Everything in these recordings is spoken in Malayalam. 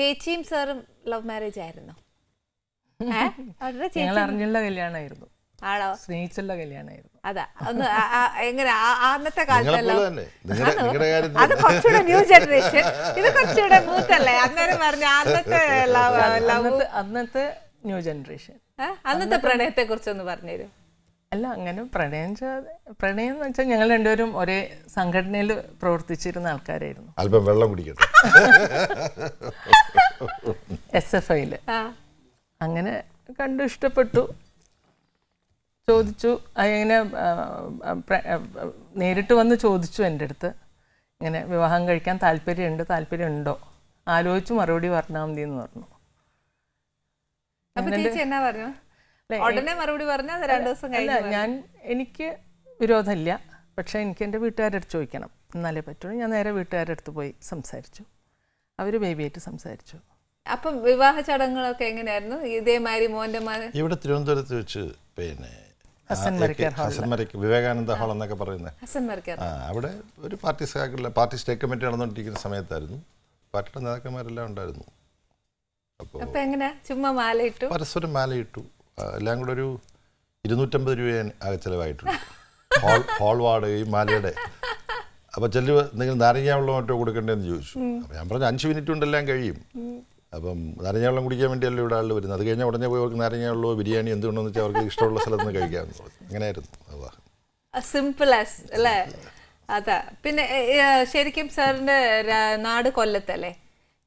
ചേച്ചിയും സാറും ലവ് മാരേജ് ആയിരുന്നു? ഞങ്ങൾ അറിഞ്ഞുള്ള കല്യാണമായിരുന്നു. ആണോ? സ്നേഹിച്ചുള്ള കല്യാണമായിരുന്നു. അതാ ഒന്ന് എങ്ങനെ അന്നത്തെ കാലത്തല്ലോ അത് കുറച്ചുകൂടെ ന്യൂ ജനറേഷൻ ഇത് കുറച്ചുകൂടെ മൂത്തല്ലേ? അന്നേരം പറഞ്ഞ അന്നത്തെ ലവ് ലവ് അന്നത്തെ അന്നത്തെ ന്യൂ ജനറേഷൻ അന്നത്തെ പ്രണയത്തെ കുറിച്ചൊന്ന് പറഞ്ഞുതരും അല്ല അങ്ങനെ പ്രണയം ചെയ്യാതെ പ്രണയം എന്ന് വെച്ചാൽ ഞങ്ങൾ രണ്ടുപേരും ഒരേ സംഘടനയിൽ പ്രവർത്തിച്ചിരുന്ന ആൾക്കാരായിരുന്നു. അല്പം വെള്ളം കുടിക്കട്ടെ. എസ് എഫ് ഐയിൽ ആ. അങ്ങനെ കണ്ടു ഇഷ്ടപ്പെട്ടു. ചോദിച്ചു അങ്ങനെ നേരിട്ട് വന്ന് ചോദിച്ചു എന്റെ അടുത്ത്. ഇങ്ങനെ വിവാഹം കഴിക്കാൻ താല്പര്യമുണ്ട് താല്പര്യമുണ്ടോ? ആലോചിച്ച് മറുപടി പറഞ്ഞാൽ മതി എന്ന് പറഞ്ഞു? ഉടനെ മറുപടി പറഞ്ഞാൽ അത് രണ്ടു ദിവസം അല്ല കഴിഞ്ഞു ഞാൻ എനിക്ക് വിരോധമില്ല. പക്ഷേ എനിക്ക് എന്റെ വീട്ടുകാരുടെ അടുത്ത് ചോദിക്കണം. എന്നാലേ പറ്റുള്ളൂ. ഞാൻ നേരെ വീട്ടുകാരുടെ അടുത്ത് പോയി സംസാരിച്ചു. അവർ ബേബിയായിട്ട് സംസാരിച്ചു. അപ്പം വിവാഹ ചടങ്ങുകളൊക്കെ എങ്ങനെയായിരുന്നു? ഇതേമാതിരി മോന്റെ ഇവിടെ തിരുവനന്തപുരത്ത് വെച്ച് പിന്നെ വിവേകാനന്ദ ഹാൾ എന്നൊക്കെ പറയുന്നത്. ആ അവിടെ ഒരു പാർട്ടി പാർട്ടി സ്റ്റേറ്റ് കമ്മിറ്റി നടന്നുകൊണ്ടിരിക്കുന്ന സമയത്തായിരുന്നു. പാർട്ടിയുടെ നേതാക്കന്മാരെല്ലാം ഉണ്ടായിരുന്നു. അപ്പോൾ അപ്പൊ എങ്ങനെയാ? ചുമ്മാ മാലയിട്ടു? പരസ്പരം മാലയിട്ടു. എല്ലാം കൂടെ ഒരു ഇരുന്നൂറ്റമ്പത് രൂപ ആകെ ചിലവായിട്ടുണ്ട്. ഹോൾ ഹോൾ വാടകയും മാലയുടെ. അപ്പോൾ ചെല്ലു നിങ്ങൾ നാരങ്ങ വെള്ളം മറ്റോ കൊടുക്കണ്ടേന്ന് ചോദിച്ചു. അപ്പോൾ ഞാൻ പറഞ്ഞു അഞ്ച് മിനിറ്റ് കൊണ്ടെല്ലാം കഴിയും. അപ്പം നാരങ്ങ വെള്ളം കുടിക്കാൻ വേണ്ടിയല്ലോ ഇവിടെ ആൾ വരുന്നത്? അത് കഴിഞ്ഞാൽ ഉടനെ പോയി അവർക്ക് നാരങ്ങ വെള്ളമോ ബിരിയാണി എന്തുകൊണ്ടെന്ന് വെച്ചാൽ അവർക്ക് ഇഷ്ടമുള്ള സ്ഥലത്ത് നിന്ന് കഴിക്കാമെന്ന് പറഞ്ഞു. അങ്ങനെയായിരുന്നു. സിമ്പിൾ ആസ് അല്ലേ? അതാ. പിന്നെ ശരിക്കും സാറിന്റെ നാട് കൊല്ലത്തല്ലേ?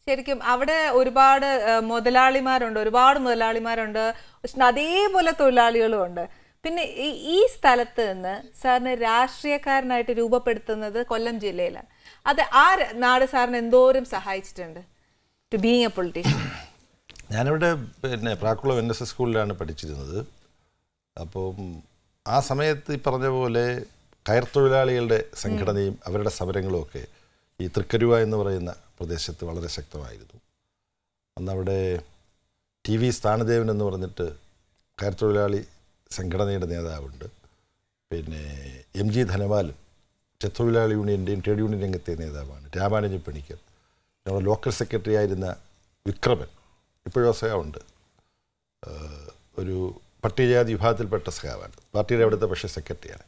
ശരിക്കും അവിടെ ഒരുപാട് മുതലാളിമാരുണ്ട് ഒരുപാട് മുതലാളിമാരുണ്ട് പക്ഷെ അതേപോലെ തൊഴിലാളികളും ഉണ്ട്. പിന്നെ ഈ ഈ സ്ഥലത്ത് നിന്ന് സാറിന് രാഷ്ട്രീയക്കാരനായിട്ട് രൂപപ്പെടുത്തുന്നത് കൊല്ലം ജില്ലയിലാണ്. അത് ആ നാട് സാറിന് എന്തോരം സഹായിച്ചിട്ടുണ്ട്? ടു ബീങ് എ പൊളിറ്റീഷ്യൻ ഞാനിവിടെ പിന്നെ പ്രാക്കുളം എൻ എസ് എസ് സ്കൂളിലാണ് പഠിച്ചിരുന്നത്. അപ്പോൾ ആ സമയത്ത് ഈ പറഞ്ഞ പോലെ കയർ തൊഴിലാളികളുടെ സംഘടനയും അവരുടെ സമരങ്ങളും ഒക്കെ ഈ തൃക്കരുവ എന്ന് പറയുന്ന പ്രദേശത്ത് വളരെ ശക്തമായിരുന്നു. അന്നവിടെ ടി വി സ്ഥാനദേവൻ എന്ന് പറഞ്ഞിട്ട് കയർ തൊഴിലാളി സംഘടനയുടെ നേതാവുണ്ട്. പിന്നെ എം ജി ധനപാലും ചെത്തൊഴിലാളി യൂണിയന്റെയും ട്രേഡ് യൂണിയൻ രംഗത്തെ നേതാവാണ്. രാമാനുജൻ പണിക്കർ. നമ്മുടെ ലോക്കൽ സെക്രട്ടറി ആയിരുന്ന വിക്രമൻ. ഇപ്പോഴും ഏഹ് ഒരു പട്ടികജാതി വിഭാഗത്തിൽപ്പെട്ട സഹാവാണ് പാർട്ടിയുടെ അവിടുത്തെ പക്ഷേ സെക്രട്ടറിയാണ്.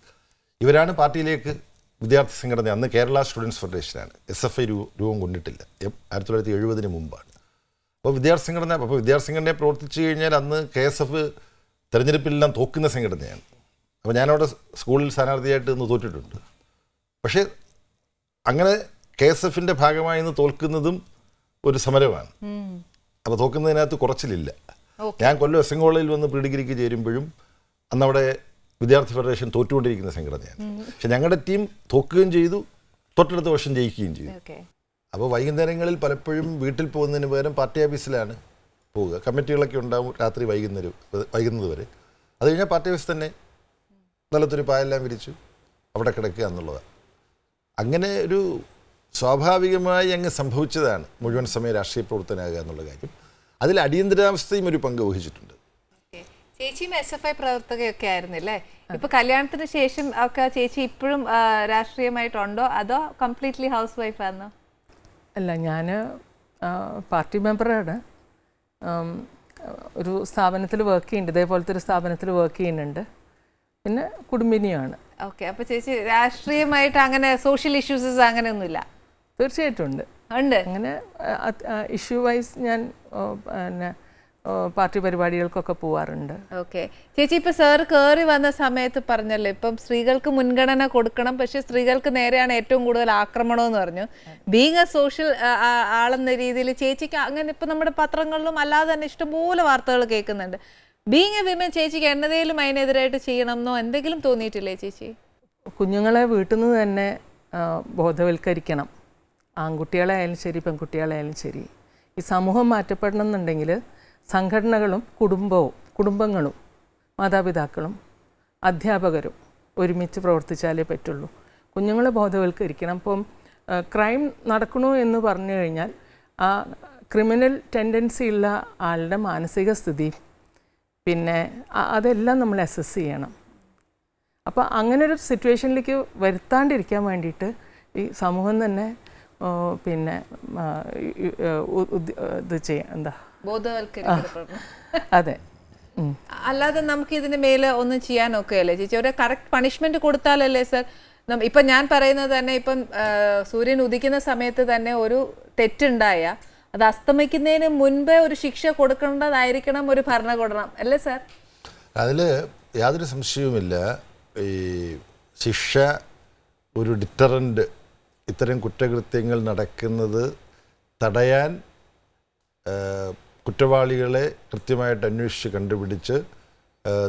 ഇവരാണ് പാർട്ടിയിലേക്ക് വിദ്യാർത്ഥി സംഘടന അന്ന് കേരള സ്റ്റുഡൻസ് ഫെഡറേഷനാണ്. എസ് എഫ് ഐ രൂപം കൊണ്ടിട്ടില്ല. ആയിരത്തി തൊള്ളായിരത്തി എഴുപതിന് മുമ്പാണ്. അപ്പോൾ വിദ്യാർത്ഥി സംഘടന അപ്പോൾ വിദ്യാർത്ഥി സംഘടനയെ പ്രവർത്തിച്ചു കഴിഞ്ഞാൽ അന്ന് കെ എസ് എഫ് തെരഞ്ഞെടുപ്പിലെല്ലാം തോക്കുന്ന സംഘടനയാണ്. അപ്പോൾ ഞാനവിടെ സ്കൂളിൽ സ്ഥാനാർത്ഥിയായിട്ട് ഇന്ന് തോറ്റിട്ടുണ്ട്. പക്ഷേ അങ്ങനെ കെ എസ് എഫിന്റെ ഭാഗമായി ഇന്ന് തോൽക്കുന്നതും ഒരു സമരമാണ്. അപ്പോൾ തോക്കുന്നതിനകത്ത് കുറച്ചിലില്ല. ഞാൻ കൊല്ലം എസ് എൻ കോളേജിൽ വന്ന് പ്രീ ഡിഗ്രിക്ക് ചേരുമ്പോഴും അന്നവിടെ വിദ്യാർത്ഥി ഫെഡറേഷൻ തോറ്റുകൊണ്ടിരിക്കുന്ന സംഘടനയാണ്. പക്ഷെ ഞങ്ങളുടെ ടീം തോക്കുകയും ചെയ്തു തൊട്ടടുത്ത വർഷം ജയിക്കുകയും ചെയ്തു. അപ്പോൾ വൈകുന്നേരങ്ങളിൽ പലപ്പോഴും വീട്ടിൽ പോകുന്നതിന് പകരം പാർട്ടി ഓഫീസിലാണ് പോവുക. കമ്മിറ്റികളൊക്കെ ഉണ്ടാവും രാത്രി വൈകുന്നേരം വൈകുന്നത് വരെ. അത് കഴിഞ്ഞാൽ പാർട്ടി ഓഫീസ് തന്നെ നിലത്തൊരു പായെല്ലാം വിരിച്ചു അവിടെ കിടക്കുക എന്നുള്ളതാണ്. അങ്ങനെ ഒരു സ്വാഭാവികമായി അങ്ങ് സംഭവിച്ചതാണ് മുഴുവൻ സമയം രാഷ്ട്രീയ പ്രവർത്തനാകുക എന്നുള്ള കാര്യം. അതിൽ അടിയന്തരാവസ്ഥയും ഒരു പങ്ക് വഹിച്ചിട്ടുണ്ട്. ചേച്ചിയും എസ് എഫ് ഐ പ്രവർത്തകയൊക്കെ ആയിരുന്നില്ലേ? ഇപ്പൊ കല്യാണത്തിന് ശേഷം ഒക്കെ ചേച്ചി ഇപ്പോഴും രാഷ്ട്രീയമായിട്ടുണ്ടോ? അതോ കംപ്ലീറ്റ്ലി ഹൗസ് വൈഫ് ആണോ അല്ല ഞാൻ പാർട്ടി മെമ്പറാണ് ഒരു സ്ഥാപനത്തിൽ വർക്ക് ചെയ്യുന്നുണ്ട്. ഇതേപോലത്തെ ഒരു സ്ഥാപനത്തിൽ വർക്ക് ചെയ്യുന്നുണ്ട്. പിന്നെ കുടുംബിനിയാണ് ഓക്കെ അപ്പൊ ചേച്ചി രാഷ്ട്രീയമായിട്ട് അങ്ങനെ സോഷ്യൽ ഇഷ്യൂസസ് അങ്ങനെയൊന്നുമില്ല? തീർച്ചയായിട്ടും ഉണ്ട്. ഉണ്ട്. അങ്ങനെ ഇഷ്യൂ വൈസ് ഞാൻ പിന്നെ പാർട്ടി പരിപാടികൾക്കൊക്കെ പോവാറുണ്ട്. ഓക്കെ. ചേച്ചി ഇപ്പൊ സാർ കയറി വന്ന സമയത്ത് പറഞ്ഞല്ലോ ഇപ്പം സ്ത്രീകൾക്ക് മുൻഗണന കൊടുക്കണം പക്ഷെ സ്ത്രീകൾക്ക് നേരെയാണ് ഏറ്റവും കൂടുതൽ ആക്രമണം എന്ന് പറഞ്ഞു. ബീങ് എ സോഷ്യൽ ആളെന്ന രീതിയിൽ ചേച്ചിക്ക് അങ്ങനെ ഇപ്പൊ നമ്മുടെ പത്രങ്ങളിലും അല്ലാതെ തന്നെ ഇഷ്ടംപോലെ വാർത്തകൾ കേൾക്കുന്നുണ്ട്. ബീങ് എ വിമൻ ചേച്ചിക്ക് എന്നതേലും അതിനെതിരായിട്ട് ചെയ്യണം എന്നോ എന്തെങ്കിലും തോന്നിയിട്ടില്ലേ ചേച്ചി? കുഞ്ഞുങ്ങളെ വീട്ടിൽ നിന്ന് തന്നെ ബോധവൽക്കരിക്കണം. ബോധവൽക്കരിക്കണം ആൺകുട്ടികളായാലും ശരി പെൺകുട്ടികളായാലും ശരി. ഈ സമൂഹം മാറ്റപ്പെടണം എന്നുണ്ടെങ്കിൽ സംഘടനകളും കുടുംബവും കുടുംബങ്ങളും മാതാപിതാക്കളും അധ്യാപകരും ഒരുമിച്ച് പ്രവർത്തിച്ചാലേ പറ്റുള്ളൂ. കുഞ്ഞുങ്ങളെ ബോധവൽക്കരിക്കണം. ഇപ്പം ക്രൈം നടക്കണു എന്ന് പറഞ്ഞു കഴിഞ്ഞാൽ ആ ക്രിമിനൽ ടെൻഡൻസി ഉള്ള ആളുടെ മാനസിക സ്ഥിതി പിന്നെ അതെല്ലാം നമ്മൾ അസസ് ചെയ്യണം. അപ്പോൾ അങ്ങനെ ഒരു സിറ്റുവേഷനിലേക്ക് വരുത്താണ്ടിരിക്കാൻ വേണ്ടിയിട്ട് ഈ സമൂഹം തന്നെ പിന്നെ ഇത് ചെയ്യാം എന്താ അതെ. അല്ലാതെ നമുക്ക് ഇതിന് മേലെ ഒന്നും ചെയ്യാൻ ഒക്കെയല്ലേ? ചേച്ചി ഒരു കറക്റ്റ് പണിഷ്മെന്റ് കൊടുത്താലല്ലേ സർ? ഇപ്പൊ ഞാൻ പറയുന്നത് തന്നെ ഇപ്പം സൂര്യൻ ഉദിക്കുന്ന സമയത്ത് തന്നെ ഒരു തെറ്റുണ്ടായ അത് അസ്തമിക്കുന്നതിന് മുൻപേ ഒരു ശിക്ഷ കൊടുക്കേണ്ടതായിരിക്കണം ഒരു ഭരണകൂടം അല്ലേ സർ? അതിൽ യാതൊരു സംശയവുമില്ല. ഈ ശിക്ഷ ഒരു ഡിറ്ററന്റ് ഇത്തരം കുറ്റകൃത്യങ്ങൾ നടക്കുന്നത് തടയാൻ കുറ്റവാളികളെ കൃത്യമായിട്ട് അന്വേഷിച്ച് കണ്ടുപിടിച്ച്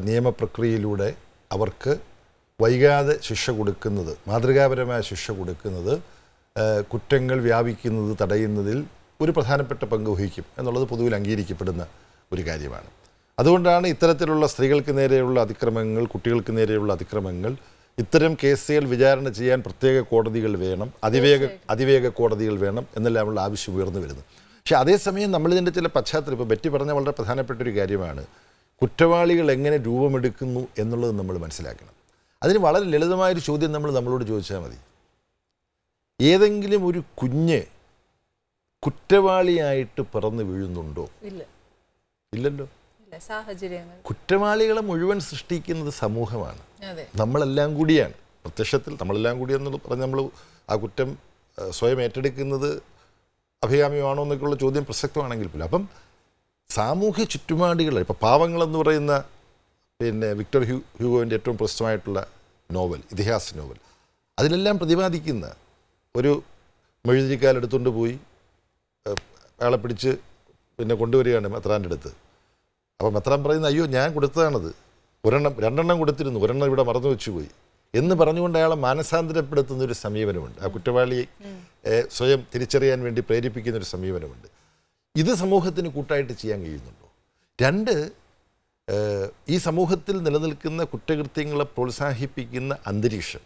നിയമപ്രക്രിയയിലൂടെ അവർക്ക് വൈകാതെ ശിക്ഷ കൊടുക്കുന്നത് മാതൃകാപരമായ ശിക്ഷ കൊടുക്കുന്നത് കുറ്റങ്ങൾ വ്യാപിക്കുന്നത് തടയുന്നതിൽ ഒരു പ്രധാനപ്പെട്ട പങ്ക് വഹിക്കും എന്നുള്ളത് പൊതുവിൽ അംഗീകരിക്കപ്പെടുന്ന ഒരു കാര്യമാണ്. അതുകൊണ്ടാണ് ഇത്തരത്തിലുള്ള സ്ത്രീകൾക്ക് നേരെയുള്ള അതിക്രമങ്ങൾ കുട്ടികൾക്ക് നേരെയുള്ള അതിക്രമങ്ങൾ ഇത്തരം കേസുകൾ വിചാരണ ചെയ്യാൻ പ്രത്യേക കോടതികൾ വേണം അതിവേഗ അതിവേഗ കോടതികൾ വേണം എന്നെല്ലാമുള്ള ആവശ്യം ഉയർന്നു വരുന്നത് പക്ഷേ അതേസമയം നമ്മളിതിന്റെ ചില പശ്ചാത്തലം ഇപ്പോൾ ബെറ്റി പറഞ്ഞ വളരെ പ്രധാനപ്പെട്ട ഒരു കാര്യമാണ്. കുറ്റവാളികൾ എങ്ങനെ രൂപമെടുക്കുന്നു എന്നുള്ളത് നമ്മൾ മനസ്സിലാക്കണം. അതിന് വളരെ ലളിതമായൊരു ചോദ്യം നമ്മൾ നമ്മളോട് ചോദിച്ചാൽ മതി. ഏതെങ്കിലും ഒരു കുഞ്ഞ് കുറ്റവാളിയായിട്ട് പിറന്നു വീഴുന്നുണ്ടോ? ഇല്ല. ഇല്ലല്ലോ. കുറ്റവാളികളെ മുഴുവൻ സൃഷ്ടിക്കുന്നത് സമൂഹമാണ്. നമ്മളെല്ലാം കൂടിയാണ്. പ്രത്യക്ഷത്തിൽ നമ്മളെല്ലാം കൂടി പറഞ്ഞ് നമ്മൾ ആ കുറ്റം സ്വയം ഏറ്റെടുക്കുന്നത് അഭികാമ്യമാണോ എന്നൊക്കെയുള്ള ചോദ്യം പ്രസക്തമാണെങ്കിൽ പോലും. അപ്പം സാമൂഹ്യ ചുറ്റുപാടുകൾ ഇപ്പം പാവങ്ങളെന്ന് പറയുന്ന പിന്നെ വിക്ടർ ഹ്യൂ ഹ്യൂഗോവിന്റെ ഏറ്റവും പ്രസിദ്ധമായിട്ടുള്ള നോവൽ ഇതിഹാസ നോവൽ അതിലെല്ലാം പ്രതിപാദിക്കുന്ന ഒരു മെഴുതിരിക്കാലെടുത്തുകൊണ്ട് പോയി അയാളെ പിടിച്ച് പിന്നെ കൊണ്ടുവരികയാണ് മെത്രാന്റെ അടുത്ത്. അപ്പം മെത്രാൻ പറയുന്നത് അയ്യോ ഞാൻ കൊടുത്തതാണത്. ഒരെണ്ണം രണ്ടെണ്ണം കൊടുത്തിരുന്നു. ഒരെണ്ണം ഇവിടെ മറന്നു വെച്ചു പോയി എന്ന് പറഞ്ഞുകൊണ്ട് അയാളെ മാനസാന്തരപ്പെടുത്തുന്ന ഒരു സമീപനമുണ്ട്. ആ കുറ്റവാളിയെ സ്വയം തിരിച്ചറിയാൻ വേണ്ടി പ്രേരിപ്പിക്കുന്ന ഒരു സമീപനമുണ്ട്. ഇത് സമൂഹത്തിന് കൂട്ടായിട്ട് ചെയ്യാൻ കഴിയുന്നുണ്ടോ? രണ്ട് ഈ സമൂഹത്തിൽ നിലനിൽക്കുന്ന കുറ്റകൃത്യങ്ങളെ പ്രോത്സാഹിപ്പിക്കുന്ന അന്തരീക്ഷം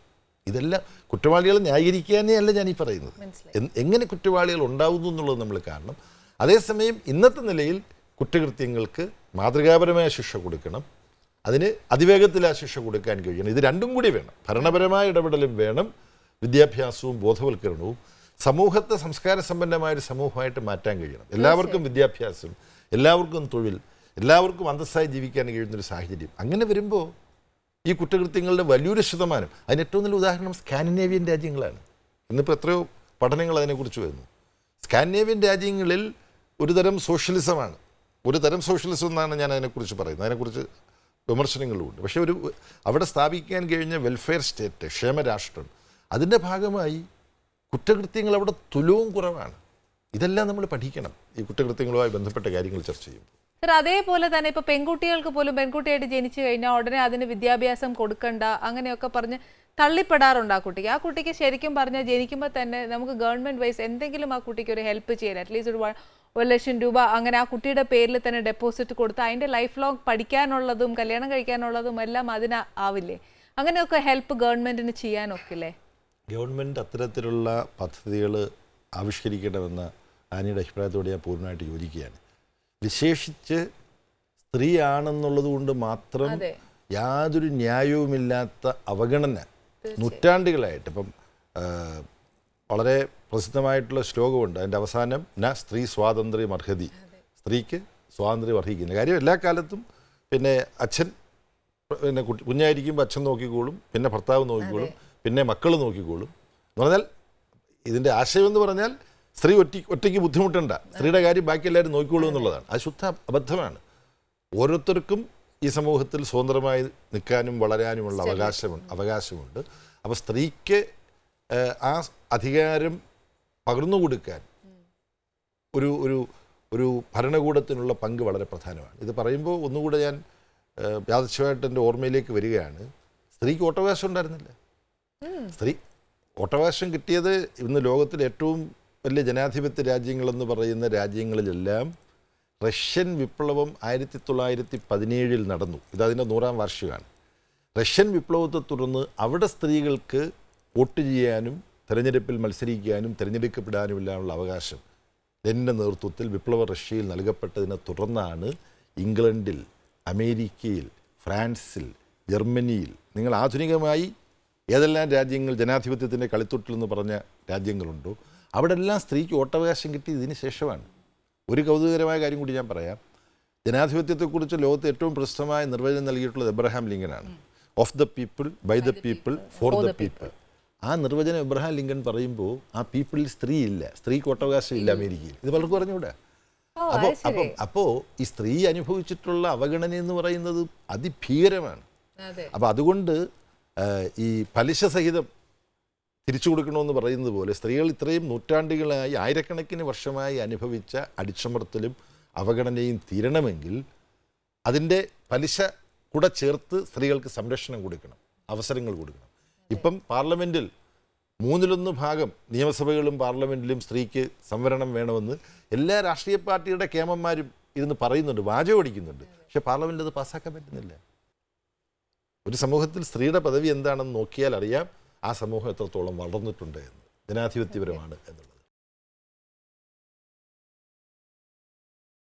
ഇതെല്ലാം കുറ്റവാളികളെ ന്യായീകരിക്കാനേ അല്ല ഈ പറയുന്നത്. എങ്ങനെ കുറ്റവാളികൾ ഉണ്ടാവുന്നു എന്നുള്ളത് നമ്മൾ കാരണം അതേസമയം ഇന്നത്തെ നിലയിൽ കുറ്റകൃത്യങ്ങൾക്ക് മാതൃകാപരമായ ശിക്ഷ കൊടുക്കണം. അതിന് അതിവേഗത്തിൽ ആ ശിക്ഷ കൊടുക്കാൻ കഴിയണം. ഇത് രണ്ടും കൂടി വേണം. ഭരണപരമായ ഇടപെടലും വേണം. വിദ്യാഭ്യാസവും ബോധവൽക്കരണവും സമൂഹത്തെ സംസ്കാര സമ്പന്നമായ ഒരു സമൂഹമായിട്ട് മാറ്റാൻ കഴിയണം. എല്ലാവർക്കും വിദ്യാഭ്യാസം എല്ലാവർക്കും തൊഴിൽ എല്ലാവർക്കും അന്തസ്സായി ജീവിക്കാൻ കഴിയുന്ന ഒരു സാഹചര്യം. അങ്ങനെ വരുമ്പോൾ ഈ കുറ്റകൃത്യങ്ങളുടെ വലിയൊരു ശതമാനം അതിന് ഏറ്റവും നല്ല ഉദാഹരണം സ്കാൻഡിനേവിയൻ രാജ്യങ്ങളാണ്. ഇന്നിപ്പോൾ എത്രയോ പഠനങ്ങൾ അതിനെക്കുറിച്ച് വരുന്നു. സ്കാൻഡിനേവിയൻ രാജ്യങ്ങളിൽ ഒരു തരം സോഷ്യലിസമാണ്. ഒരു തരം സോഷ്യലിസം എന്നാണ് ഞാൻ അതിനെക്കുറിച്ച് പറയുന്നത്. അതിനെക്കുറിച്ച് വിമർശനങ്ങളുമുണ്ട് പക്ഷേ ഒരു അവിടെ സ്ഥാപിക്കാൻ കഴിഞ്ഞ വെൽഫെയർ സ്റ്റേറ്റ് ക്ഷേമരാഷ്ട്രം അതിന്റെ ഭാഗമായി കുറ്റകൃത്യങ്ങൾ അവിടെ തുലവും കുറവാണ്. ഇതെല്ലാം നമ്മൾ പഠിക്കണം ഈ കുറ്റകൃത്യങ്ങളുമായി ബന്ധപ്പെട്ട കാര്യങ്ങൾ ചർച്ച ചെയ്യുമ്പോൾ. സർ അതേപോലെ തന്നെ ഇപ്പൊ പെൺകുട്ടികൾക്ക് പോലും പെൺകുട്ടിയായിട്ട് ജനിച്ചു കഴിഞ്ഞാൽ ഉടനെ അതിന് വിദ്യാഭ്യാസം കൊടുക്കണ്ട അങ്ങനെയൊക്കെ പറഞ്ഞ് തള്ളിപ്പെടാറുണ്ട് ആ കുട്ടിക്ക്. ആ കുട്ടിക്ക് ശരിക്കും പറഞ്ഞാൽ ജനിക്കുമ്പോൾ തന്നെ നമുക്ക് ഗവൺമെന്റ് വൈസ് എന്തെങ്കിലും ആ കുട്ടിക്ക് ഒരു ഹെൽപ്പ് ചെയ്യാൻ അറ്റ്ലീസ്റ്റ് ഒരു ഒരു ലക്ഷം രൂപ അങ്ങനെ ആ കുട്ടിയുടെ പേരിൽ തന്നെ ഡെപ്പോസിറ്റ് കൊടുത്ത് അതിന്റെ ലൈഫ് ലോങ് പഠിക്കാനുള്ളതും കല്യാണം കഴിക്കാനുള്ളതും എല്ലാം അതിന് ആവില്ലേ? അങ്ങനെയൊക്കെ ഹെൽപ്പ് ഗവൺമെന്റിന് ചെയ്യാനൊക്കില്ലേ ഗവൺമെന്റ് അത്തരത്തിലുള്ള പദ്ധതികൾ ആവിഷ്കരിക്കണമെന്ന് ആനിയുടെ അഭിപ്രായത്തോട് ഞാൻ പൂർണമായിട്ട് യോജിക്കുകയാണ്. വിശേഷിച്ച് സ്ത്രീയാണെന്നുള്ളത് കൊണ്ട് മാത്രം യാതൊരു ന്യായവുമില്ലാത്ത അവഗണന നൂറ്റാണ്ടുകളായിട്ട്. ഇപ്പം വളരെ പ്രസിദ്ധമായിട്ടുള്ള ശ്ലോകമുണ്ട്. അതിന്റെ അവസാനം ന സ്ത്രീ സ്വാതന്ത്ര്യം അർഹതി സ്ത്രീക്ക് സ്വാതന്ത്ര്യം അർഹിക്കുന്നില്ല കാര്യം എല്ലാ കാലത്തും പിന്നെ അച്ഛൻ പിന്നെ കുട്ടി കുഞ്ഞായിരിക്കുമ്പോൾ അച്ഛൻ നോക്കിക്കോളും പിന്നെ ഭർത്താവ് നോക്കിക്കോളും പിന്നെ മക്കൾ നോക്കിക്കോളും. എന്ന് പറഞ്ഞാൽ ഇതിന്റെ ആശയം എന്ന് പറഞ്ഞാൽ സ്ത്രീ ഒറ്റ ഒറ്റയ്ക്ക് ബുദ്ധിമുട്ടണ്ട. സ്ത്രീയുടെ കാര്യം ബാക്കി എല്ലാവരും നോക്കിക്കോളൂ എന്നുള്ളതാണ്. അത് ശുദ്ധ അബദ്ധമാണ്. ഓരോരുത്തർക്കും ഈ സമൂഹത്തിൽ സ്വതന്ത്രമായി നിൽക്കാനും വളരാനുമുള്ള അവകാശമുണ്ട്. അവകാശമുണ്ട്. അപ്പോൾ സ്ത്രീക്ക് ആ അധികാരം പകർന്നു കൊടുക്കാൻ ഒരു ഒരു ഒരു ഭരണകൂടത്തിനുള്ള പങ്ക് വളരെ പ്രധാനമാണ്. ഇത് പറയുമ്പോൾ ഒന്നുകൂടെ ഞാൻ ഏഹ്, യാദൃച്ഛികമായിട്ട് എന്റെ ഓർമ്മയിലേക്ക് വരികയാണ്. സ്ത്രീക്ക് വോട്ടവകാശം ഉണ്ടായിരുന്നില്ല? സ്ത്രീ വോട്ടവകാശം കിട്ടിയത് ഇന്ന് ലോകത്തിലെ ഏറ്റവും വലിയ ജനാധിപത്യ രാജ്യങ്ങളെന്ന് പറയുന്ന രാജ്യങ്ങളിലെല്ലാം റഷ്യൻ വിപ്ലവം ആയിരത്തി തൊള്ളായിരത്തി പതിനേഴിൽ നടന്നു. ഇതതിന്റെ നൂറാം വാർഷികമാണ്. റഷ്യൻ വിപ്ലവത്തെ തുടർന്ന് അവിടെ സ്ത്രീകൾക്ക് വോട്ട് ചെയ്യാനും തെരഞ്ഞെടുപ്പിൽ മത്സരിക്കാനും തിരഞ്ഞെടുക്കപ്പെടാനുമെല്ലാമുള്ള അവകാശം ലെനിന്റെ നേതൃത്വത്തിൽ വിപ്ലവ റഷ്യയിൽ നൽകപ്പെട്ടതിനെ തുടർന്നാണ് ഇംഗ്ലണ്ടിൽ അമേരിക്കയിൽ ഫ്രാൻസിൽ ജർമ്മനിയിൽ നിങ്ങൾ ആധുനികമായി ഏതെല്ലാം രാജ്യങ്ങൾ ജനാധിപത്യത്തിന്റെ കളിത്തൊട്ടിലെന്ന് പറഞ്ഞ രാജ്യങ്ങളുണ്ടോ അവിടെ എല്ലാം സ്ത്രീക്ക് വോട്ടവകാശം കിട്ടി ഇതിന് ശേഷമാണ്. ഒരു കൗതുകകരമായ കാര്യം കൂടി ഞാൻ പറയാം. ജനാധിപത്യത്തെക്കുറിച്ച് ലോകത്ത് ഏറ്റവും പ്രശസ്തമായ നിർവചനം നൽകിയിട്ടുള്ളത് Abraham ലിങ്കനാണ്. Of the people by the people for the people ആ നിർവചനം എബ്രഹാം ലിങ്കൺ പറയുമ്പോൾ ആ പീപ്പിളിൽ സ്ത്രീ ഇല്ല സ്ത്രീക്ക് കോട്ടവകാശം ഇല്ല അമേരിക്കയിൽ. ഇത് പലർക്കും പറഞ്ഞുകൂടെ അപ്പോൾ അപ്പോൾ അപ്പം അപ്പോൾ ഈ സ്ത്രീ അനുഭവിച്ചിട്ടുള്ള അവഗണന എന്ന് പറയുന്നത് അതിഭീകരമാണ്. അതെ. അപ്പോൾ അതുകൊണ്ട് ഈ പലിശ സഹിതം തിരിച്ചു കൊടുക്കണമെന്ന് പറയുന്നത് പോലെ സ്ത്രീകൾ ഇത്രയും നൂറ്റാണ്ടുകളായി ആയിരക്കണക്കിന് വർഷമായി അനുഭവിച്ച അടിച്ചമർത്തലും അവഗണനയും തീരണമെങ്കിൽ അതിന്റെ പലിശ കൂടെ ചേർത്ത് സ്ത്രീകൾക്ക് സംരക്ഷണം കൊടുക്കണം. അവസരങ്ങൾ കൊടുക്കണം. ഇപ്പം പാർലമെന്റിൽ മൂന്നിലൊന്ന് ഭാഗം നിയമസഭകളിലും പാർലമെന്റിലും സ്ത്രീക്ക് സംവരണം വേണമെന്ന് എല്ലാ രാഷ്ട്രീയ പാർട്ടിയുടെ കേമന്മാരും ഇരുന്ന് പറയുന്നുണ്ട് വാചകം അടിക്കുന്നുണ്ട് പക്ഷെ പാർലമെന്റിൽ അത് പാസ്സാക്കാൻ പറ്റുന്നില്ല. ഒരു സമൂഹത്തിൽ സ്ത്രീയുടെ പദവി എന്താണെന്ന് നോക്കിയാൽ അറിയാം ആ സമൂഹം എത്രത്തോളം വളർന്നിട്ടുണ്ട് എന്ന് ജനാധിപത്യപരമാണ് എന്നുള്ളത്.